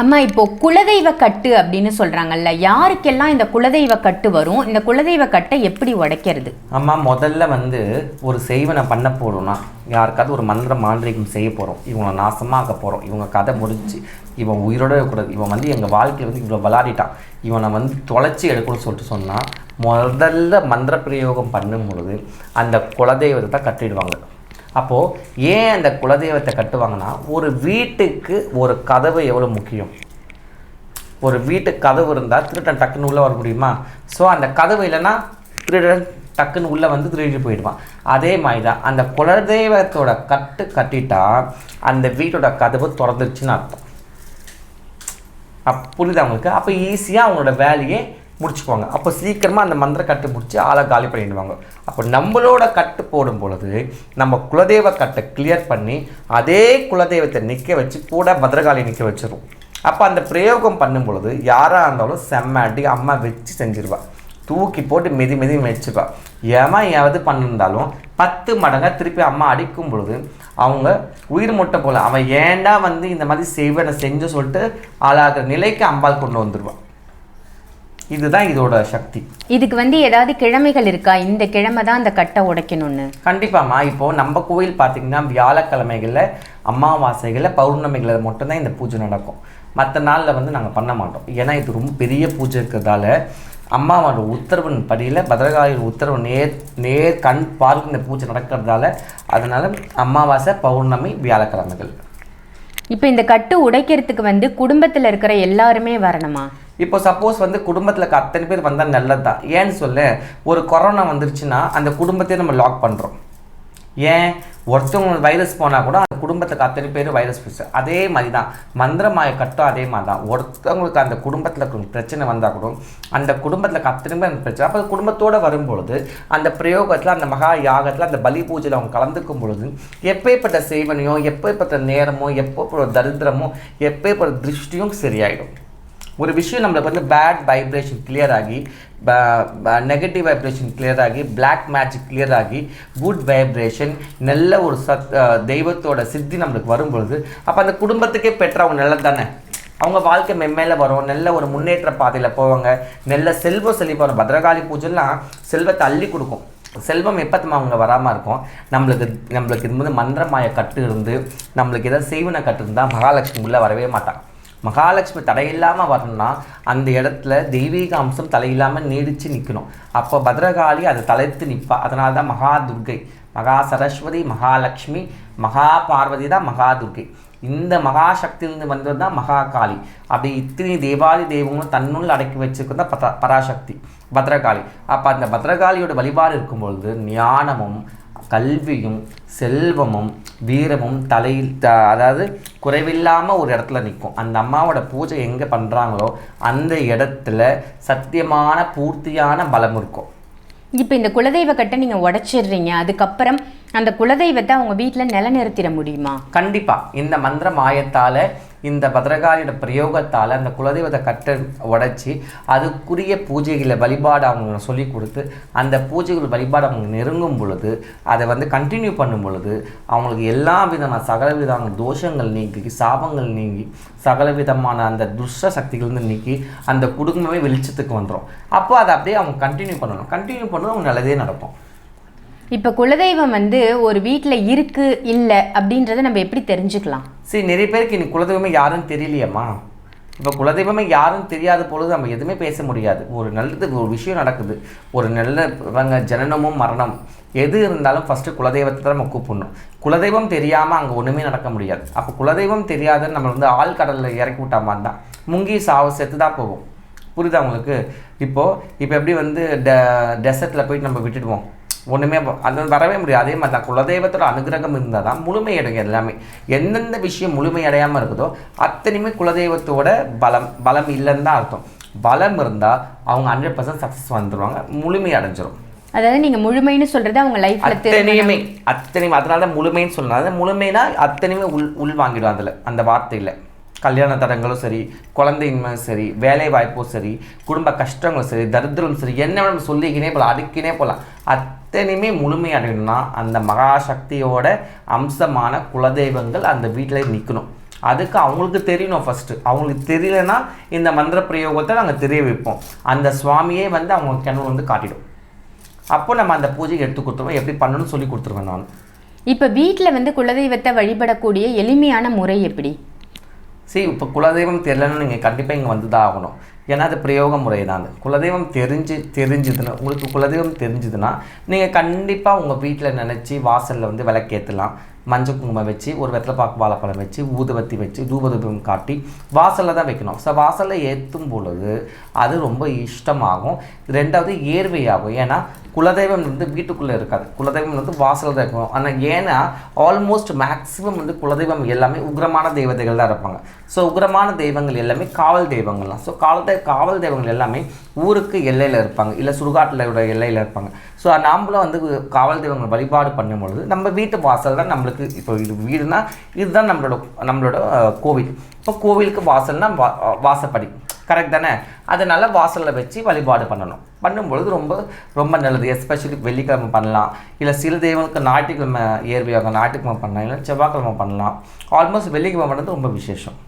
அம்மா இப்போ குலதெய்வ கட்டு அப்படின்னு சொல்றாங்கல்ல யாருக்கெல்லாம் இந்த குலதெய்வ கட்டு வரும்? இந்த குலதெய்வ கட்டை எப்படி உடைக்கிறது? அம்மா முதல்ல வந்து ஒரு செய்வனை பண்ண போறோம்னா யாருக்காவது ஒரு மந்திர மாந்திரிகம் செய்ய போகிறோம் இவங்களை நாசமாக்க போகிறோம் இவங்க கதை முடிஞ்சு இவன் உயிரோட இருக்கக்கூடாது. இவன் வந்து எங்கள் வாழ்க்கையில் வந்து இவ்வளோ விளாடிட்டான் இவனை வந்து தொலைச்சி எடுக்கணும்னு சொல்லிட்டு சொன்னால் முதல்ல மந்திர பிரயோகம் பண்ணும் பொழுது அந்த குலதெய்வத்தை தான் கட்டிடுவாங்க. அப்போது ஏன் அந்த குலதெய்வத்தை கட்டுவாங்கன்னா ஒரு வீட்டுக்கு ஒரு கதவு எவ்வளோ முக்கியம்? ஒரு வீட்டுக்கு கதவு இருந்தால் திருடன் டக்குன்னு உள்ளே வர முடியுமா? ஸோ அந்த கதவு இல்லைன்னா திருடன் டக்குன்னு உள்ளே வந்து திருடி போயிடுவான். அதே மாதிரி தான் அந்த குலதெய்வத்தோட கட்டு கட்டிட்டா அந்த வீட்டோட கதவு திறந்துருச்சுன்னு அர்த்தம். அப் புரியுது அவங்களுக்கு அப்போ ஈஸியாக அவங்களோட வேலையை முடிச்சுக்குவாங்க. அப்போ சீக்கிரமாக அந்த மந்திர கட்டு முடித்து ஆளை காலி பண்ணிடுவாங்க. அப்போ நம்மளோட கட்டு போடும் பொழுது நம்ம குலதெய்வ கட்டை கிளியர் பண்ணி அதே குலதெய்வத்தை நிற்க வச்சு கூட பத்ரகாளி நிற்க வச்சிடும் அப்போ அந்த பிரயோகம் பண்ணும் பொழுது யாராக இருந்தாலும் செம்ம அடி அம்மா வச்சு செஞ்சிருவாள் தூக்கி போட்டு மெதி மெதி மெதிச்சுப்பா ஏமா ஏதாவது பண்ணிருந்தாலும் பத்து மடங்காக திருப்பி அம்மா அடிக்கும் பொழுது அவங்க உயிர் முட்டை போல அவன் ஏன்டா வந்து இந்த மாதிரி செய்வனை செஞ்சு சொல்லிட்டு ஆளாகிற நிலைக்கு அம்பாள் கொண்டு வந்துடுவான் இதுதான் இதோட சக்தி. இதுக்கு வந்து ஏதாவது கிழமைகள் இருக்கா? இந்த கிழமை தான் அந்த கட்டை உடைக்கணும்னு. கண்டிப்பாம்மா. இப்போ நம்ம கோயில் பார்த்தீங்கன்னா வியாழக்கிழமைகளில் அமாவாசைகளில் பௌர்ணமிகளில் மட்டும்தான் இந்த பூஜை நடக்கும். மற்ற நாளில் வந்து நாங்கள் பண்ண மாட்டோம். ஏன்னா இது ரொம்ப பெரிய பூஜை இருக்கிறதால அம்மாவோட உத்தரவின் படியில் பத்ரகாளியின் உத்தரவு நேர் நேர் கண் பார்க்க இந்த பூஜை நடக்கிறதால அதனால அமாவாசை பௌர்ணமி வியாழக்கிழமைகள். இப்போ இந்த கட்டு உடைக்கிறதுக்கு வந்து குடும்பத்தில் இருக்கிற எல்லாருமே வரணுமா? இப்போ சப்போஸ் வந்து குடும்பத்தில் இருக்க அத்தனை பேர் வந்தால் நல்லது? தான் ஏன்னு சொல்ல ஒரு கொரோனா வந்துருச்சுன்னா அந்த குடும்பத்தையே நம்ம லாக் பண்ணுறோம் ஏன்? ஒருத்தவங்க வைரஸ் போனால் கூட அந்த குடும்பத்துக்கு அத்தனை பேர் வைரஸ் போச்சு. அதே மாதிரி தான் மந்திரமாய கட்டும் அதே மாதிரி தான் ஒருத்தவங்களுக்கு அந்த குடும்பத்தில் இருக்கிற பிரச்சனை வந்தால் கூட அந்த குடும்பத்தில் அத்தனை பேர் அந்த பிரச்சனை அப்போ குடும்பத்தோடு வரும்பொழுது அந்த பிரயோகத்தில் அந்த மகா யாகத்தில் அந்த பலி பூஜையில் அவங்க கலந்துக்கும் பொழுது எப்பேற்பட்ட சேவனையும் எப்பேற்பட்ட நேரமோ எப்போ தரித்திரமோ எப்பேற்பட்ட திருஷ்டியும் சரியாயிடும். ஒரு விஷயம் நம்மளுக்கு வந்து பேட் வைப்ரேஷன் கிளியர் ஆகி நெகட்டிவ் வைப்ரேஷன் கிளியர் ஆகி பிளாக் மேஜிக் கிளியர் ஆகி குட் வைப்ரேஷன் நல்ல ஒரு சத் தெய்வத்தோட சித்தி நம்மளுக்கு வரும்பொழுது அப்போ அந்த குடும்பத்துக்கே பெற்றவங்க நல்லது தானே? அவங்க வாழ்க்கை மெம்மேல வரும் நல்ல ஒரு முன்னேற்ற பாதையில் போவாங்க நல்ல செல்வ செழிப்பாக வரும் பத்ரகாளி பூஜைலாம் செல்வத்தை அள்ளி கொடுக்கும். செல்வம் எப்போ அவங்க வராமல் இருக்கும்? நம்மளுக்கு நம்மளுக்கு இது வந்து மந்திரமாய கட்டு இருந்து நம்மளுக்கு எதாவது செய்வன கட்டு இருந்தால் மகாலட்சுமி உள்ளே வரவே மாட்டாங்க மகாலட்சுமி தடையில்லாமல் வரணும்னா அந்த இடத்துல தெய்வீக அம்சம் தலையில்லாமல் நீடித்து நிற்கணும் அப்போ பத்ரகாளி அதை தலைத்து நிற்பா அதனால தான் மகா துர்கை மகா சரஸ்வதி மகாலட்சுமி மகா பார்வதி தான் மகா துர்கை இந்த மகாசக்தியிலிருந்து வந்தது தான் மகாகாளி. அப்படி இத்தனை தேவாதி தெய்வங்களும் தன்னுள் அடக்கி வச்சிருக்கிறது தான் பராசக்தி பத்ரகாளி. அப்போ அந்த பத்ரகாளியோட வழிபாடு இருக்கும்பொழுது ஞானமும் கல்வியும் செல்வமும் வீரமும் தலையில் த- அதாவது குறைவில்லாமல் ஒரு இடத்துல நிற்கும் அந்த அம்மாவோட பூஜை எங்கே பண்ணுறாங்களோ அந்த இடத்துல சத்தியமான பூர்த்தியான பலம் இருக்கும். இப்போ இந்த குலதெய்வ கட்டை நீங்கள் உடைச்சிடுறீங்க. அதுக்கப்புறம் அந்த குலதெய்வத்தை அவங்க வீட்டில் நிலநிறுத்திட முடியுமா? கண்டிப்பாக இந்த மந்திர மாயத்தால் இந்த பத்ரகாளியோட பிரயோகத்தால் அந்த குலதெய்வத்தை கட்ட உடைச்சி அதுக்குரிய பூஜைகளை வழிபாடு அவங்க சொல்லி கொடுத்து அந்த பூஜைகள் வழிபாடு அவங்க நெருங்கும் பொழுது அதை வந்து கண்டினியூ பண்ணும் பொழுது அவங்களுக்கு எல்லா விதமான சகல விதமான தோஷங்கள் நீங்கி சாபங்கள் நீங்கி சகல விதமான அந்த துஷ்ட சக்திகள்ந்து நீக்கி அந்த குடும்பமே வெளிச்சத்துக்கு வந்துடும் அப்போ அதை அப்படியே அவங்க கண்டினியூ பண்ணணும். கண்டினியூ பண்ணணும் அவங்க நல்லதே நடக்கும். இப்போ குலதெய்வம் வந்து ஒரு வீட்டில் இருக்கு இல்லை அப்படின்றத நம்ம எப்படி தெரிஞ்சுக்கலாம்? சரி நிறைய பேருக்கு இன்னைக்கு குலதெய்வமே யாருன்னு தெரியலையம்மா. இப்போ குலதெய்வமே யாரும் தெரியாத பொழுது நம்ம எதுவுமே பேச முடியாது. ஒரு நல்லது ஒரு விஷயம் நடக்குது. ஒரு நல்ல இவங்க ஜனனமும் மரணம். எது இருந்தாலும் ஃபஸ்ட்டு குலதெய்வத்தை தான் நம்ம கூப்பிடணும். குலதெய்வம் தெரியாமல் அங்கே ஒன்றுமே நடக்க முடியாது. அப்போ குலதெய்வம் தெரியாதுன்னு நம்ம வந்து ஆழ்கடலில் இறக்கி விட்டா மாதிரி தான். முங்கி சாவு செத்து தான் போகும். புரியுதா உங்களுக்கு? இப்போது இப்போ எப்படி வந்து டெ டெசர்ட்டில் போயிட்டு நம்ம விட்டுடுவோம். ஒன்றுமே அது வரவே முடியாது. அதே மாதிரி தான் குலதெய்வத்தோட அனுகிரகம் இருந்தால் தான் முழுமையடைங்க எல்லாமே. எந்தெந்த விஷயம் முழுமையடையாமல் இருக்குதோ அத்தனையுமே குலதெய்வத்தோட பலம் பலம் இல்லைன்னு தான் அர்த்தம். பலம் இருந்தால் அவங்க ஹண்ட்ரட் பர்சன்ட் சக்ஸஸ் வந்துடுவாங்க முழுமை அடைஞ்சிரும் அதாவது நீங்கள் முழுமைன்னு சொல்கிறது அவங்க லைஃப்பில் அத்தனையுமே அத்தனையுமே அதனால தான் முழுமைன்னு சொன்னாங்க முழுமைனா அத்தனையுமே உள் உள் வாங்கிடும் அதில் அந்த வார்த்தையில். கல்யாண தடங்களும் சரி குழந்தைங்களும் சரி வேலை வாய்ப்பும் சரி குடும்ப கஷ்டங்களும் சரி தரித்திரம் சரி என்ன வேணும் சொல்லிக்கினே போகலாம் அடுக்கினே போகலாம் அத்தனையுமே முழுமை அடையணும்னா அந்த மகாசக்தியோட அம்சமான குலதெய்வங்கள் அந்த வீட்டில் நிற்கணும் அதுக்கு அவங்களுக்கு தெரியணும் ஃபஸ்ட்டு அவங்களுக்கு தெரியலனா இந்த மந்திர பிரயோகத்தை நாங்கள் தெரிய வைப்போம். அந்த சுவாமியே வந்து அவங்க கிணறு வந்து காட்டிடும். அப்போ நம்ம அந்த பூஜையை எடுத்து கொடுத்துருவோம் எப்படி பண்ணணும்னு சொல்லி கொடுத்துருவேன் நான். இப்போ வீட்டில் வந்து குலதெய்வத்தை வழிபடக்கூடிய எளிமையான முறை எப்படி? சரி இப்போ குலதெய்வம் தெரியலன்னு நீங்கள் கண்டிப்பாக இங்கே வந்து தான் ஆகணும். ஏன்னா அது பிரயோக முறை தான் அது குலதெய்வம் தெரிஞ்சு தெரிஞ்சுதுன்னா உங்களுக்கு குலதெய்வம் தெரிஞ்சுதுன்னா நீங்கள் கண்டிப்பாக உங்கள் வீட்டில் நினச்சி வாசலில் வந்து விளக்கேற்றலாம் மஞ்சள் குங்குமம் வச்சு ஒரு வெத்தலை பாக்கு வாழைப்பழம் வச்சு ஊதுவத்தி வச்சு தூபதூபம் காட்டி வாசலில் தான் வைக்கணும். ஸோ வாசலில் ஏற்றும் பொழுது அது ரொம்ப இஷ்டமாகும். ரெண்டாவது ஏர்வையாகும். ஏன்னா குலதெய்வம் வந்து வீட்டுக்குள்ளே இருக்காது. குலதெய்வம் வந்து வாசலில் தான் இருக்கும் ஆனால் ஏன்னா ஆல்மோஸ்ட் மேக்ஸிமம் வந்து குலதெய்வம் எல்லாமே உக்ரமான தெய்வதைகள் தான் இருப்பாங்க. ஸோ உக்ரமான தெய்வங்கள் எல்லாமே காவல் தெய்வங்கள்லாம் ஸோ காவல் காவல் தெய்வங்கள் எல்லாமே ஊருக்கு எல்லையில் இருப்பாங்க. இல்லை சுடுகாட்டில் எல்லையில் இருப்பாங்க. ஸோ நாம்பளும் வந்து காவல் தெய்வங்கள் வழிபாடு பண்ணும் பொழுது நம்ம வீட்டு வாசல் தான் நம்மளுக்கு இப்போ இது வீடுனா இதுதான் நம்மளோட நம்மளோட கோவில். இப்போ கோவிலுக்கு வாசல்னா வா வாசப்படி. கரெக்ட் தானே? அதனால் வாசலில் வச்சு வழிபாடு பண்ணணும். பண்ணும்பொழுது ரொம்ப ரொம்ப நல்லது. எஸ்பெஷலி வெள்ளிக்கிழமை பண்ணலாம். இல்லை சில தெய்வங்களுக்கு ஞாயிற்றுக்கிழமை ஏர்வையாக ஞாயிற்றுக்கிழமை பண்ணலாம். இல்லை செவ்வாய்க்கிழமை பண்ணலாம். ஆல்மோஸ்ட் வெள்ளிக்கிழமை பண்ணுறது ரொம்ப விசேஷம்.